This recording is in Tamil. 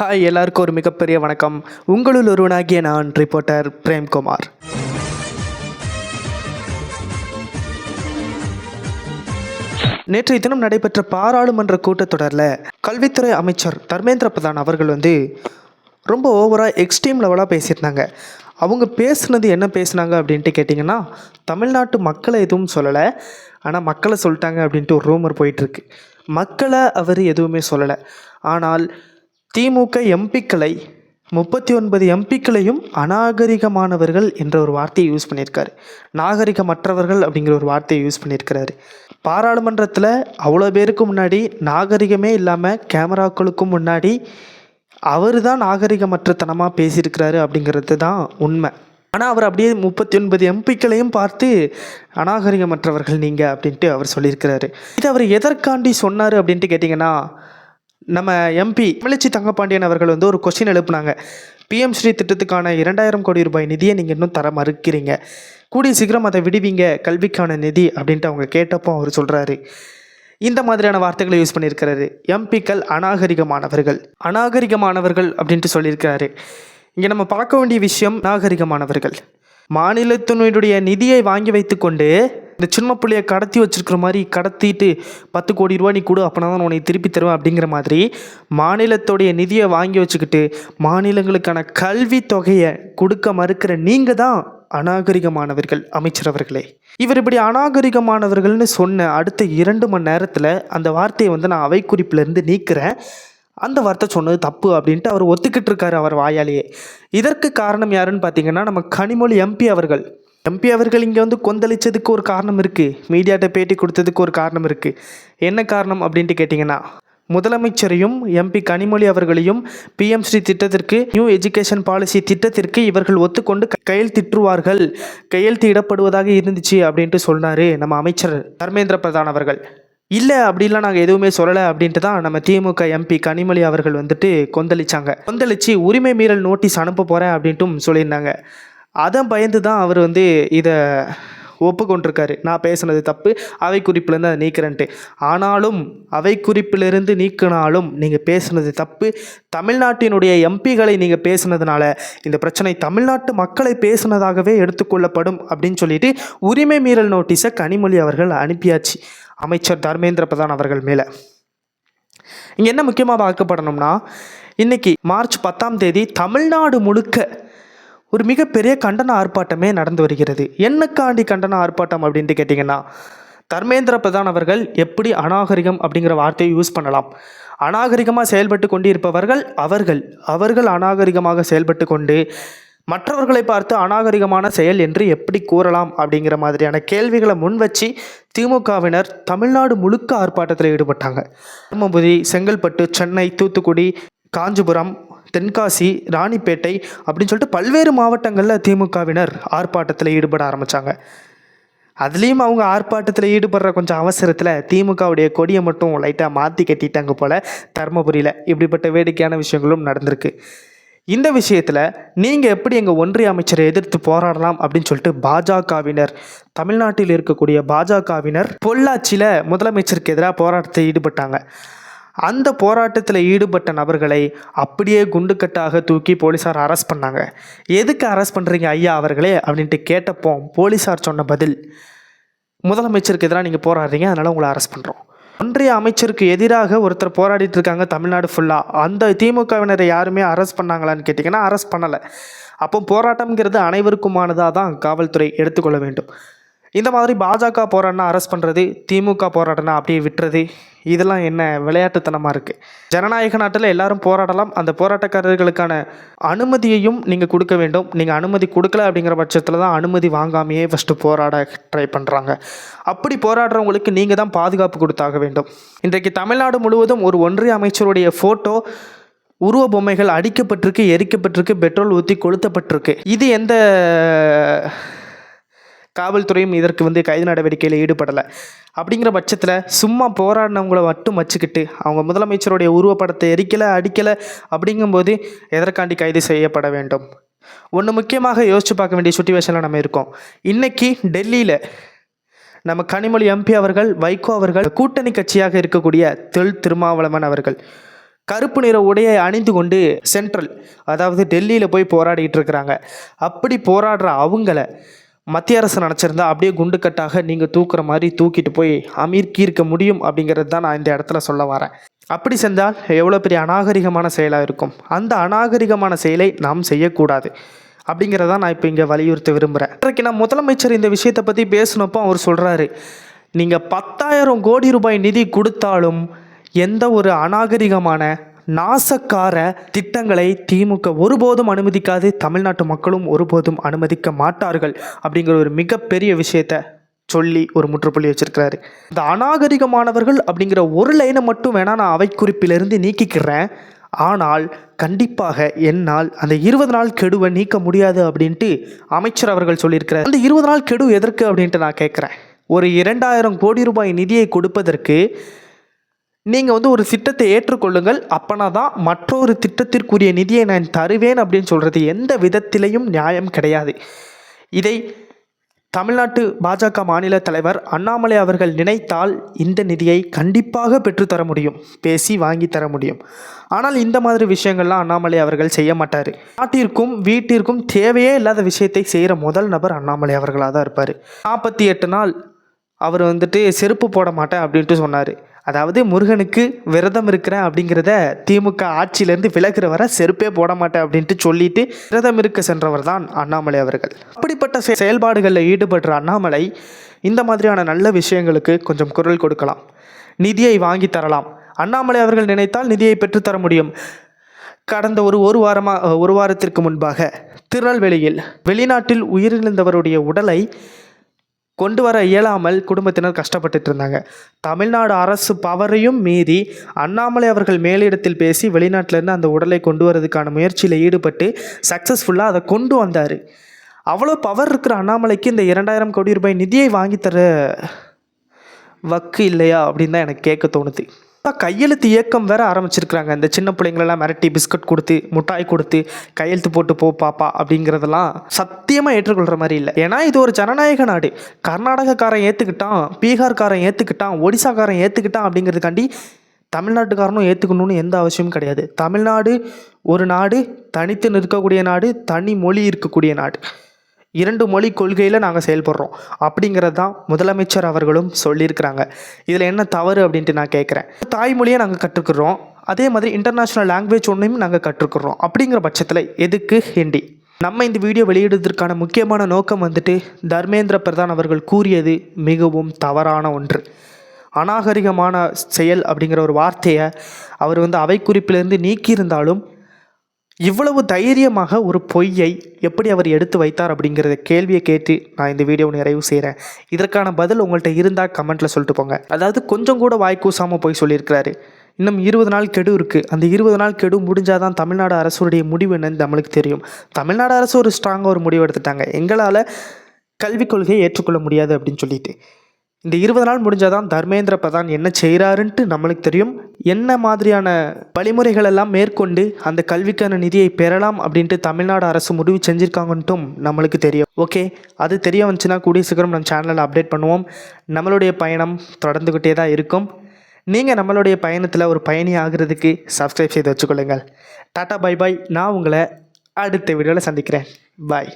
ஹாய் எல்லாருக்கும் ஒரு மிகப்பெரிய வணக்கம். உங்களுள் ஒருவனாகிய நான் ரிப்போர்ட்டர் பிரேம்குமார். நேற்றைய தினம் நடைபெற்ற பாராளுமன்ற கூட்டத்தொடரில் கல்வித்துறை அமைச்சர் தர்மேந்திர பிரதான் அவர்கள் வந்து ரொம்ப ஓவராக எக்ஸ்ட்ரீம் லெவலாக பேசியிருந்தாங்க. அவங்க பேசுனது என்ன பேசுனாங்க அப்படின்ட்டு கேட்டிங்கன்னா தமிழ்நாட்டு மக்களை எதுவும் சொல்லலை. ஆனால் மக்களை சொல்லிட்டாங்க அப்படின்ட்டு ஒரு ரூமர் போயிட்டுருக்கு மக்களை அவர் எதுவுமே சொல்லலை. ஆனால் திமுக எம்பிக்களை முப்பத்தி ஒன்பது எம்பிக்களையும் அநாகரிகமானவர்கள் என்ற ஒரு வார்த்தையை யூஸ் பண்ணியிருக்காரு. நாகரிகமற்றவர்கள் அப்படிங்கிற ஒரு வார்த்தையை யூஸ் பண்ணியிருக்கிறாரு. பாராளுமன்றத்தில் அவ்வளோ பேருக்கு முன்னாடி நாகரிகமே இல்லாமல் கேமராக்களுக்கும் முன்னாடி அவர் தான் நாகரிகமற்றத்தனமாக பேசியிருக்கிறாரு அப்படிங்கிறது தான் உண்மை. ஆனால் அவர் அப்படியே முப்பத்தி ஒன்பது எம்பிக்களையும் பார்த்து அநாகரிகமற்றவர்கள் நீங்கள் அப்படின்ட்டு அவர் சொல்லியிருக்கிறாரு. இது அவர் எதற்காண்டி சொன்னார் அப்படின்ட்டு கேட்டிங்கன்னா நம்ம எம்பி தமிழச்சி தங்கப்பாண்டியன் அவர்கள் வந்து ஒரு கொஸ்டின் எழுப்புனாங்க. பிஎம் ஸ்ரீ திட்டத்துக்கான இரண்டாயிரம் கோடி ரூபாய் நிதியை நீங்கள் இன்னும் தர மறுக்கிறீங்க. கூடிய சீக்கிரம் அதை விடுவீங்க கல்விக்கான நிதி அப்படின்ட்டு அவங்க கேட்டப்போ அவர் சொல்கிறாரு இந்த மாதிரியான வார்த்தைகளை யூஸ் பண்ணியிருக்கிறாரு. எம்பிக்கள் அநாகரிகமானவர்கள். அநாகரிகமானவர்கள் அப்படின்ட்டு சொல்லியிருக்கிறாரு. இங்கே நம்ம பார்க்க வேண்டிய விஷயம் நாகரிகமானவர்கள் மாநிலத்தினுடைய நிதியை வாங்கி வைத்துக்கொண்டு இந்த சின்ன பிள்ளைய கடத்தி வச்சிருக்கிற மாதிரி கடத்திட்டு பத்து கோடி ரூபா நீ கொடு அப்படின்னா தான் உனக்கு திருப்பி தருவேன் அப்படிங்கிற மாதிரி மாநிலத்துடைய நிதியை வாங்கி வச்சுக்கிட்டு மாநிலங்களுக்கான கல்வி தொகையை கொடுக்க மறுக்கிற நீங்கள் தான் அநாகரிகமானவர்கள் அமைச்சர் அவர்களே. இவர் இப்படி அநாகரிகமானவர்கள்னு சொன்ன அடுத்த இரண்டு மணி நேரத்தில் அந்த வார்த்தையை வந்து நான் அவை குறிப்பிலேருந்து நீக்கிறேன். அந்த வார்த்தை சொன்னது தப்பு அப்படின்ட்டு அவர் ஒத்துக்கிட்டு இருக்காரு அவர் வாயாலேயே. இதற்கு காரணம் யாருன்னு பார்த்தீங்கன்னா நம்ம கனிமொழி எம்பி அவர்கள். எம்பி அவர்கள் இங்கே வந்து கொந்தளிச்சதுக்கு ஒரு காரணம் இருக்குது மீடியாட்ட பேட்டி கொடுத்ததுக்கு ஒரு காரணம் இருக்குது என்ன காரணம் அப்படின்ட்டு கேட்டிங்கன்னா முதலமைச்சரையும் எம்பி கனிமொழி அவர்களையும் பிஎம்ஸ்ரீ திட்டத்திற்கு நியூ எஜுகேஷன் பாலிசி திட்டத்திற்கு இவர்கள் ஒத்துக்கொண்டு கையெழுத்திட்டுவார்கள் கையெழுத்து கையெழுத்திடப்படுவதாக இருந்துச்சு அப்படின்ட்டு சொன்னார் நம்ம அமைச்சர் தர்மேந்திர பிரதான் அவர்கள். இல்லை அப்படிலாம் நாங்கள் எதுவுமே சொல்லலை அப்படின்ட்டு தான் நம்ம திமுக எம்பி கனிமொழி அவர்கள் வந்துட்டு கொந்தளிச்சாங்க. கொந்தளிச்சு உரிமை மீறல் நோட்டீஸ் அனுப்ப போகிறேன் அப்படின்ட்டும் சொல்லியிருந்தாங்க. அதை பயந்து தான் அவர் வந்து இதை ஒப்புக்கொண்டிருக்காரு. நான் பேசுனது தப்பு அவை குறிப்பிலேருந்து அதை நீக்கிறேன்ட்டு. ஆனாலும் அவை குறிப்பிலிருந்து நீக்கினாலும் நீங்கள் பேசுனது தப்பு. தமிழ்நாட்டினுடைய எம்பிகளை நீங்கள் பேசுனதுனால இந்த பிரச்சனை தமிழ்நாட்டு மக்களை பேசுனதாகவே எடுத்துக்கொள்ளப்படும் அப்படின்னு சொல்லிட்டு உரிமை மீறல் நோட்டீஸை கனிமொழி அவர்கள் அனுப்பியாச்சு. அமைச்சர் தர்மேந்திர பிரதான் அவர்கள் மேலே. இங்கே என்ன முக்கியமாக பார்க்கப்படணும்னா இன்னைக்கு மார்ச் பத்தாம் தேதி தமிழ்நாடு முழுக்க ஒரு மிகப்பெரிய கண்டன ஆர்ப்பாட்டமே நடந்து வருகிறது. என்னக்காண்டி கண்டன ஆர்ப்பாட்டம் அப்படின்ட்டு கேட்டிங்கன்னா தர்மேந்திர பிரதான் அவர்கள் எப்படி அநாகரிகம் அப்படிங்கிற வார்த்தையை யூஸ் பண்ணலாம். அநாகரிகமாக செயல்பட்டு கொண்டு இருப்பவர்கள் அவர்கள். அவர்கள் அநாகரிகமாக செயல்பட்டு கொண்டு மற்றவர்களை பார்த்து அநாகரிகமான செயல் என்று எப்படி கூறலாம் அப்படிங்கிற மாதிரியான கேள்விகளை முன் வச்சு திமுகவினர் தமிழ்நாடு முழுக்க ஆர்ப்பாட்டத்தில் ஈடுபட்டாங்க. தர்மபுரி செங்கல்பட்டு சென்னை தூத்துக்குடி காஞ்சிபுரம் தென்காசி ராணிப்பேட்டை அப்படின்னு சொல்லிட்டு பல்வேறு மாவட்டங்களில் திமுகவினர் ஆர்ப்பாட்டத்தில் ஈடுபட ஆரம்பித்தாங்க அதுலேயும் அவங்க ஆர்ப்பாட்டத்தில் ஈடுபடுற கொஞ்சம் அவசரத்தில் திமுகவுடைய கொடியை மட்டும் லைட்டாக மாற்றி கட்டிட்டாங்க போல் தருமபுரியில். இப்படிப்பட்ட வேடிக்கையான விஷயங்களும் நடந்திருக்கு. இந்த விஷயத்தில் நீங்கள் எப்படி எங்கள் ஒன்றிய அமைச்சரை எதிர்த்து போராடலாம் அப்படின்னு சொல்லிட்டு பாஜகவினர் தமிழ்நாட்டில் இருக்கக்கூடிய பாஜகவினர் பொள்ளாச்சியில் முதலமைச்சருக்கு எதிராக போராட்டத்தில் ஈடுபட்டாங்க. அந்த போராட்டத்தில் ஈடுபட்ட நபர்களை அப்படியே குண்டுக்கட்டாக தூக்கி போலீஸார் அரெஸ்ட் பண்ணாங்க. எதுக்கு அரெஸ்ட் பண்ணுறீங்க ஐயா அவர்களே அப்படின்ட்டு கேட்டப்போ போலீஸார் சொன்ன பதில் முதலமைச்சருக்கு எதிராக நீங்கள் போராடுறீங்க அதனால் உங்களை அரெஸ்ட் பண்ணுறோம் ஒன்றிய அமைச்சருக்கு எதிராக ஒருத்தர் போராடிட்டு இருக்காங்க தமிழ்நாடு ஃபுல்லாக அந்த திமுகவினரை யாருமே அரெஸ்ட் பண்ணாங்களான்னு கேட்டிங்கன்னா அரெஸ்ட் பண்ணலை. அப்போ போராட்டம்ங்கிறது அனைவருக்குமானதாக தான் காவல்துறை எடுத்துக்கொள்ள வேண்டும். இந்த மாதிரி பாஜக போராடினா அரெஸ்ட் பண்ணுறது திமுக போராடினா அப்படியே விட்டுறது இதெல்லாம் என்ன விளையாட்டுத்தனமாக இருக்குது ஜனநாயக நாட்டில் எல்லாரும் போராடலாம். அந்த போராட்டக்காரர்களுக்கான அனுமதியையும் நீங்கள் கொடுக்க வேண்டும். நீங்கள் அனுமதி கொடுக்கல அப்படிங்கிற பட்சத்தில் தான் அனுமதி வாங்காமையே ஃபஸ்ட்டு போராட ட்ரை பண்ணுறாங்க அப்படி போராடுறவங்களுக்கு நீங்கள் தான் பாதுகாப்பு கொடுத்தாக வேண்டும். இன்றைக்கு தமிழ்நாடு முழுவதும் ஒரு ஒன்றிய அமைச்சருடைய ஃபோட்டோ உருவ பொம்மைகள் அடிக்கப்பட்டிருக்கு எரிக்கப்பட்டிருக்கு பெட்ரோல் ஊற்றி கொளுத்தப்பட்டிருக்கு. இது எந்த காவல்துறையும் இதற்கு வந்து கைது நடவடிக்கையில் ஈடுபடலை. அப்படிங்கிற பட்சத்தில் சும்மா போராடினவங்கள மட்டும் வச்சுக்கிட்டு அவங்க முதலமைச்சருடைய உருவப்படத்தை எரிக்கலை அடிக்கலை அப்படிங்கும்போது எதற்காண்டி கைது செய்யப்பட வேண்டும்? ஒன்று முக்கியமாக யோசித்து பார்க்க வேண்டிய சுச்சுவேஷனில் நம்ம இருக்கோம். இன்னைக்கு டெல்லியில் நம்ம கனிமொழி எம்பி அவர்கள் வைகோ அவர்கள் கூட்டணி கட்சியாக இருக்கக்கூடிய தொல் திருமாவளவன் அவர்கள் கருப்பு நிற உடையை அணிந்து கொண்டு சென்ட்ரல் அதாவது டெல்லியில் போய் போராடிட்டு இருக்கிறாங்க. அப்படி போராடுற அவங்கள மத்திய அரசு நினச்சிருந்தா அப்படியே குண்டுக்கட்டாக நீங்கள் தூக்குற மாதிரி தூக்கிட்டு போய் அமீர் கீர்க்க முடியும் அப்படிங்கிறது தான் நான் இந்த இடத்துல சொல்ல வரேன். அப்படி செஞ்சால் எவ்வளோ பெரிய அநாகரிகமான செயலாக இருக்கும்? அந்த அநாகரிகமான செயலை நாம் செய்யக்கூடாது. அப்படிங்கிறத நான் இப்போ இங்கே வலியுறுத்த விரும்புகிறேன் இன்றைக்கு நான் முதலமைச்சர் இந்த விஷயத்தை பற்றி பேசினப்போ அவர் சொல்கிறாரு நீங்கள் பத்தாயிரம் கோடி ரூபாய் நிதி கொடுத்தாலும் எந்த ஒரு அநாகரிகமான நாசக்கார திட்டங்களை திமுக ஒருபோதும் அனுமதிக்காது தமிழ்நாட்டு மக்களும் ஒருபோதும் அனுமதிக்க மாட்டார்கள் அப்படிங்கிற ஒரு மிகப்பெரிய விஷயத்த சொல்லி ஒரு முற்றுப்புள்ளி வச்சிருக்கிறாரு. இந்த அநாகரிகமானவர்கள் அப்படிங்கிற ஒரு லைனை மட்டும் வேணா நான் அவை குறிப்பிலிருந்து நீக்கிக்கிறேன். ஆனால் கண்டிப்பாக என்னால் அந்த இருபது நாள் கெடுவை நீக்க முடியாது அப்படின்ட்டு அமைச்சர் அவர்கள் சொல்லியிருக்கிறார். அந்த இருபது நாள் கெடு எதற்கு அப்படின்ட்டு நான் கேட்குறேன். ஒரு இரண்டாயிரம் கோடி ரூபாய் நிதியை கொடுப்பதற்கு நீங்கள் வந்து ஒரு திட்டத்தை ஏற்றுக்கொள்ளுங்கள். அப்போனா தான் மற்றொரு திட்டத்திற்குரிய நிதியை நான் தருவேன் அப்படின்னு சொல்கிறது எந்த விதத்திலையும் நியாயம் கிடையாது. இதை தமிழ்நாட்டு பாஜக மாநில தலைவர் அண்ணாமலை அவர்கள் நினைத்தால் இந்த நிதியை கண்டிப்பாக பெற்றுத்தர முடியும். பேசி வாங்கி தர முடியும். ஆனால் இந்த மாதிரி விஷயங்கள்லாம் அண்ணாமலை அவர்கள் செய்ய மாட்டார். நாட்டிற்கும் வீட்டிற்கும் தேவையே இல்லாத விஷயத்தை செய்கிற முதல் நபர் அண்ணாமலை அவர்களாக தான் இருப்பார். நாற்பத்தி எட்டு நாள் அவர் வந்துட்டு செருப்பு போட மாட்டேன் அப்படின்ட்டு சொன்னார். அதாவது முருகனுக்கு விரதம் இருக்கிறேன் அப்படிங்கிறத திமுக ஆட்சியிலேருந்து விலகிற வர செருப்பே போட மாட்டேன் அப்படின்ட்டு சொல்லிட்டு விரதம் இருக்க சென்றவர் தான் அண்ணாமலை அவர்கள். அப்படிப்பட்ட செ- செயல்பாடுகளில் ஈடுபடுற அண்ணாமலை இந்த மாதிரியான நல்ல விஷயங்களுக்கு கொஞ்சம் குரல் கொடுக்கலாம். நிதியை வாங்கி தரலாம். அண்ணாமலை அவர்கள் நினைத்தால் நிதியை பெற்றுத்தர முடியும். கடந்த ஒரு ஒரு வாரமாக ஒரு வாரத்திற்கு முன்பாக திருநெல்வேலியில் வெளிநாட்டில் உயிரிழந்தவருடைய உடலை கொண்டு வர இயலாமல் குடும்பத்தினர் கஷ்டப்பட்டுட்டு இருந்தாங்க தமிழ்நாடு அரசு பவரையும் மீறி அண்ணாமலை அவர்கள் மேலிடத்தில் பேசி வெளிநாட்டிலேருந்து அந்த உடலை கொண்டு வரதுக்கான முயற்சியில் ஈடுபட்டு சக்ஸஸ்ஃபுல்லாக அதை கொண்டு வந்தார். அவ்வளோ பவர் இருக்கிற அண்ணாமலைக்கு இந்த இரண்டாயிரம் கோடி ரூபாய் நிதியை வாங்கித்தர தர வக்கு இல்லையா அப்படின்னு தான் எனக்கு கேட்க தோணுது. இப்போ கையெழுத்து இயக்கம் வேற ஆரம்பிச்சிருக்கிறாங்க. இந்த சின்ன பிள்ளைங்களெல்லாம் மிரட்டி பிஸ்கட் கொடுத்து முட்டாய் கொடுத்து கையெழுத்து போட்டு போ பாப்பா அப்படிங்கிறதெல்லாம் சத்தியமாக ஏற்றுக்கொள்கிற மாதிரி இல்லை. ஏன்னா இது ஒரு ஜனநாயக நாடு. கர்நாடகக்காரன் ஏற்றுக்கிட்டான் பீகார்காரன் ஏற்றுக்கிட்டான் ஒடிசாக்காரன் ஏற்றுக்கிட்டான் அப்படிங்கிறதுக்காண்டி தமிழ்நாட்டுக்காரனும் ஏற்றுக்கணும்னு எந்த அவசியமும் கிடையாது. தமிழ்நாடு ஒரு நாடு தனித்து நிற்கக்கூடிய நாடு தனி மொழி இருக்கக்கூடிய நாடு. இரண்டு மொழி கொள்கையில் நாங்கள் செயல்படுறோம். அப்படிங்கிறது தான் முதலமைச்சர் அவர்களும் சொல்லியிருக்கிறாங்க. இதில் என்ன தவறு அப்படின்ட்டு நான் கேட்குறேன் தாய்மொழியை நாங்கள் கற்றுக்குறோம். அதே மாதிரி இன்டர்நேஷ்னல் லாங்குவேஜ் ஒன்றையும் நாங்கள் கற்றுக்குறோம். அப்படிங்கிற பட்சத்தில் எதுக்கு ஹிந்தி? நம்ம இந்த வீடியோ வெளியிடுவதற்கான முக்கியமான நோக்கம் வந்துட்டு தர்மேந்திர பிரதான் அவர்கள் கூறியது மிகவும் தவறான ஒன்று. அநாகரிகமான செயல் அப்படிங்கிற ஒரு வார்த்தையை அவர் வந்து அவை குறிப்பிலிருந்து நீக்கியிருந்தாலும் இவ்வளவு தைரியமாக ஒரு பொய்யை எப்படி அவர் எடுத்து வைத்தார் அப்படிங்கிறத கேள்வியை கேட்டு நான் இந்த வீடியோவை நிறைவு செய்கிறேன் இதற்கான பதில் உங்கள்கிட்ட இருந்தால் கமெண்ட்டில் சொல்லிட்டு போங்க. அதாவது கொஞ்சம் கூட வாய் கூசாமல் போய் சொல்லியிருக்கிறாரு. இன்னும் இருபது நாள் கெடு இருக்குது அந்த இருபது நாள் கெடு முடிஞ்சாதான் தமிழ்நாடு அரசுடைய முடிவு என்னன்னு நம்மளுக்கு தெரியும். தமிழ்நாடு அரசு ஒரு ஸ்ட்ராங்காக ஒரு முடிவு எடுத்துட்டாங்க. எங்களால் கல்விக் கொள்கையை ஏற்றுக்கொள்ள முடியாது அப்படின்னு சொல்லிட்டு. இந்த இருபது நாள் முடிஞ்சாதான் தர்மேந்திர பிரதான் என்ன செய்கிறாருன்ட்டு நம்மளுக்கு தெரியும். என்ன மாதிரியான வழிமுறைகள் எல்லாம் மேற்கொண்டு அந்த கல்விக்கான நிதியை பெறலாம் அப்படின்ட்டு தமிழ்நாடு அரசு முடிவு செஞ்சுருக்காங்கன்ட்டும் நம்மளுக்கு தெரியும். ஓகே அது தெரிய வந்துச்சுன்னா கூடிய சீக்கிரம் நம்ம சேனலில் அப்டேட் பண்ணுவோம். நம்மளுடைய பயணம் தொடர்ந்துக்கிட்டே தான் இருக்கும். நீங்கள் நம்மளுடைய பயணத்தில் ஒரு பயணி ஆகிறதுக்கு சப்ஸ்கிரைப் செய்து வச்சுக்கொள்ளுங்கள். டாட்டா பை பாய் நான் உங்களை அடுத்த வீடியோவில் சந்திக்கிறேன். பாய்